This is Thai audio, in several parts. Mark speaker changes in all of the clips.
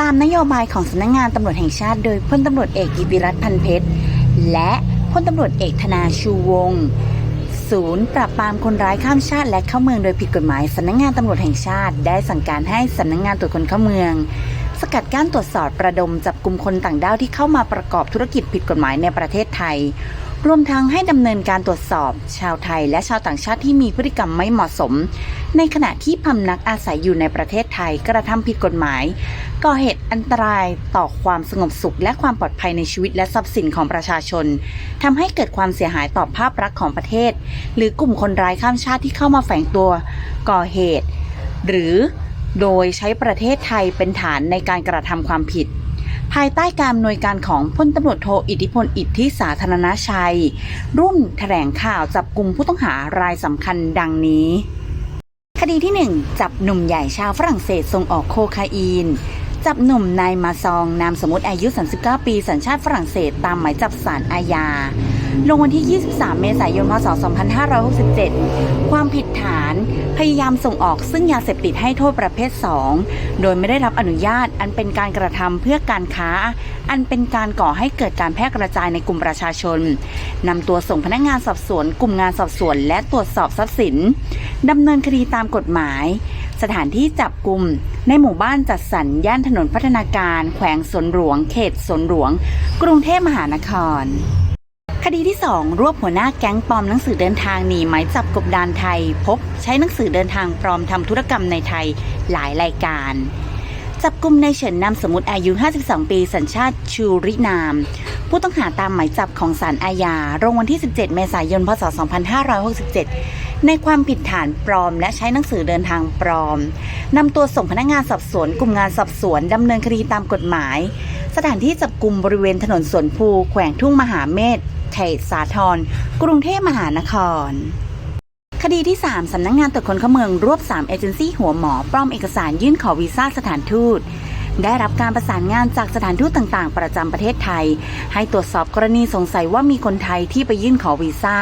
Speaker 1: ตามนโยบายของสำนักงานตำรวจแห่งชาติ โดยพลตำรวจเอกกิติรัตน์พันเพชร และพลตำรวจเอกธนาชูวงศ์ศูนย์ปราบปรามคนร้ายข้ามชาติและเข้าเมืองโดยผิดกฎหมายสำนักงานตำรวจแห่งชาติ ได้สั่งการให้สำนักงานตรวจคนเข้าเมือง สกัดกั้นตรวจสอบประดมจับกลุ่มคนต่างด้าวที่เข้ามาประกอบธุรกิจผิดกฎหมายในประเทศไทย รวมทั้งให้ดำเนินการตรวจสอบ ชาวไทยและชาวต่างชาติที่มีพฤติกรรมไม่เหมาะสม ในขณะที่พำนักอาศัยอยู่ในประเทศไทยกระทำผิดกฎหมาย ก่อเหตุอันตรายต่อความสงบสุข และความปลอดภัยในชีวิตและทรัพย์สินของประชาชนทำให้เกิดความเสียหายต่อภาพลักษณ์ของประเทศ หรือกลุ่มคนร้ายข้ามชาติที่เข้ามาแฝงตัวก่อเหตุ หรือโดยใช้ประเทศไทยเป็นฐานในการกระทำความผิด ภายใต้การอำนวยการของพลตำรวจโทอิทธิพลอิทธิสาธารณชัย ร่วมแถลงข่าวจับกลุ่มผู้ต้องหารายสำคัญดังนี้คดีที่ 1 จับหนุ่มใหญ่ชาวฝรั่งเศสส่งออกโคคาอีน จับหนุ่มนายมาซอง นามสมมติอายุ 39 ปี สัญชาติฝรั่งเศส ตามหมายจับสารอาญา ลงวันที่ 23 เมษายน พศ 2567 ความผิดฐาน พยายามส่งออกซึ่งยาเสพติดให้โทษประเภท 2 โดยไม่ได้รับอนุญาต อันเป็นการกระทำเพื่อการค้า อันเป็นการก่อให้เกิดการแพร่กระจายในกลุ่มประชาชนนำตัวส่งพนักงานสอบสวน กลุ่มงานสอบสวน และตรวจสอบทรัพย์สินดำเนินคดีตามกฎหมาย สถานที่จับกลุ่มในหมู่บ้านจัดสรรย่านถนนพัฒนาการ แขวงสนหลวง เขตสนหลวง กรุงเทพมหานคร คดีที่ 2 รวบหัวหน้าแก๊งปลอมหนังสือเดินทางหนีหมายจับกบดานไทย พบใช้หนังสือเดินทางปลอมทำธุรกรรมในไทยหลายรายการจับกลุ่มในเฉินนามสมมติอายุ 52 ปี สัญชาติชูรินาม ผู้ต้องหาตามหมายจับของศาลอาญาลงวันที่ 17 เมษายน พศ 2567 ในความผิดฐานปลอม และใช้หนังสือเดินทางปลอมนำตัวส่งพนักงานสอบสวนกลุ่มงานสอบสวนดำเนินคดีตามกฎหมาย สถานที่จับกลุ่มบริเวณถนนสวนภูแขวงทุ่งมหาเมธเขตสาทรกรุงเทพมหานครคดีที่ 3 สำนักงงานตรวจคนเข้าเมืองรวบ 3 เอเจนซี่หัวหมอปลอมเอกสารยื่นขอวีซ่าสถานทูต ได้รับการประสานงานจากสถานทูตต่างๆ ประจำประเทศไทย ให้ตรวจสอบกรณีสงสัยว่ามีคนไทยที่ไปยื่นขอวีซ่า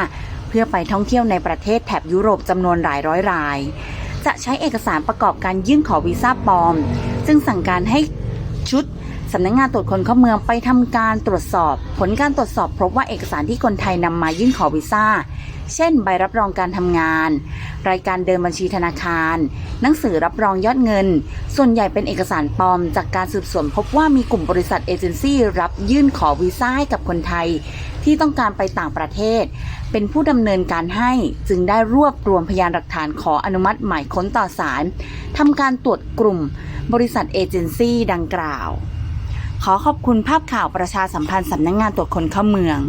Speaker 1: พื่อไปท่องเที่ยวในประเทศแถบยุโรปจำนวนหลายร้อยราย จะใช้เอกสารประกอบการยื่นขอวีซ่าปลอมจึงสั่งการให้ชุดสำนักงานตรวจคนเข้าเมืองไปทำการตรวจสอบ ผลการตรวจสอบพบว่าเอกสารที่คนไทยนำมายื่นขอวีซ่า เช่น ใบรับรองการทำงาน รายการเดินบัญชีธนาคาร หนังสือรับรองยอดเงิน ส่วนใหญ่เป็นเอกสารปลอม จากการสืบสวนพบว่ามีกลุ่มบริษัทเอเจนซี่รับยื่นขอวีซ่าให้กับคนไทย ที่ต้องการไปต่างประเทศ เป็นผู้ดำเนินการให้จึงได้รวบรวมพยานหลักฐานขออนุมัติหมายค้นต่อศาลทำการตรวจกลุ่ม บริษัทเอเจนซี่ดังกล่าว ขอขอบคุณภาพข่าวประชาสัมพันธ์สำนักงงานตรวจคนเข้าเมือง